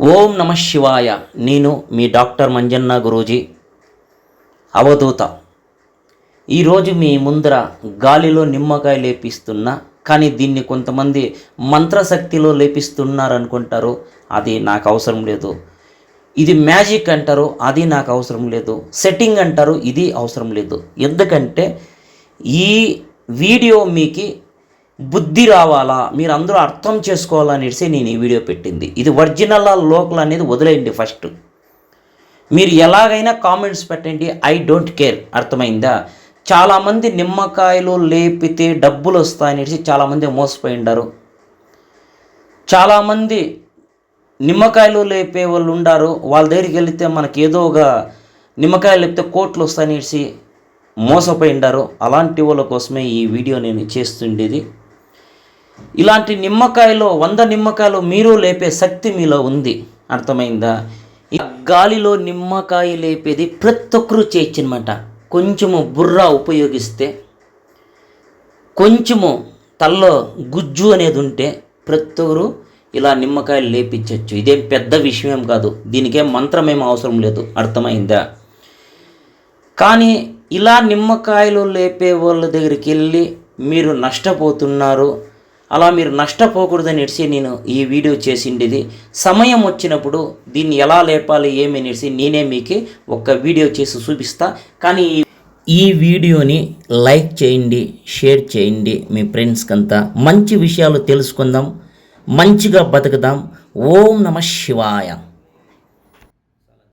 ఓం నమ శివాయ. నేను మీ డాక్టర్ మంజన్న గురూజీ అవధూత. ఈరోజు మీ ముందర గాలిలో నిమ్మకాయ లేపిస్తున్నా కానీ దీన్ని కొంతమంది మంత్రశక్తిలో లేపిస్తున్నారు అనుకుంటారు అది నాకు అవసరం లేదు. ఇది మ్యాజిక్ అంటారు అది నాకు అవసరం లేదు. సెట్టింగ్ అంటారు ఇది అవసరం లేదు. ఎందుకంటే ఈ వీడియో మీకు బుద్ధి రావాలా? మీరు అందరూ అర్థం చేసుకోవాలనేసి నేను ఈ వీడియో పెట్టింది. ఇది ఒరిజినల్ లోకల్ అనేది వదిలేయండి ఫస్ట్. మీరు ఎలాగైనా కామెంట్స్ పెట్టండి. I don't care. అర్థమైందా? చాలామంది నిమ్మకాయలు లేపితే డబ్బులు వస్తాయనేసి చాలామంది మోసపోయి ఉండరు. చాలామంది నిమ్మకాయలు లేపే వాళ్ళు ఉండారు. వాళ్ళ దగ్గరికి వెళితే మనకి ఏదో ఒక నిమ్మకాయలు లేపితే కోట్లు వస్తాయనేసి మోసపోయి ఉండారు. అలాంటి వాళ్ళ కోసమే ఈ వీడియో నేను చేస్తుండేది. ఇలాంటి నిమ్మకాయలో వంద నిమ్మకాయలు మీరు లేపే శక్తి మీలో ఉంది. అర్థమైందా? ఈ గాలిలో నిమ్మకాయ లేపేది ప్రతి ఒక్కరూ చేయొచ్చనమాట కొంచెము బుర్ర ఉపయోగిస్తే కొంచెము తల్లో గుజ్జు అనేది ఉంటే ప్రతి ఒక్కరు ఇలా నిమ్మకాయలు లేపించవచ్చు. ఇదేం పెద్ద విషయం కాదు. దీనికేం ఏం అవసరం లేదు. అర్థమైందా? కానీ ఇలా నిమ్మకాయలు లేపే వాళ్ళ దగ్గరికి వెళ్ళి మీరు నష్టపోతున్నారు. అలా మీరు నష్టపోకూడదని ఎడిసి నేను ఈ వీడియో చేసిండేది. సమయం వచ్చినప్పుడు దీన్ని ఎలా లేపాలి ఏమి అనేసి నేనే మీకు ఒక వీడియో చేసి చూపిస్తా. కానీ ఈ- ఈ వీడియోని లైక్ చేయండి షేర్ చేయండి మీ ఫ్రెండ్స్కి అంతా మంచి విషయాలు తెలుసుకుందాం మంచిగా బతుకుదాం. ఓం నమ శివాయ.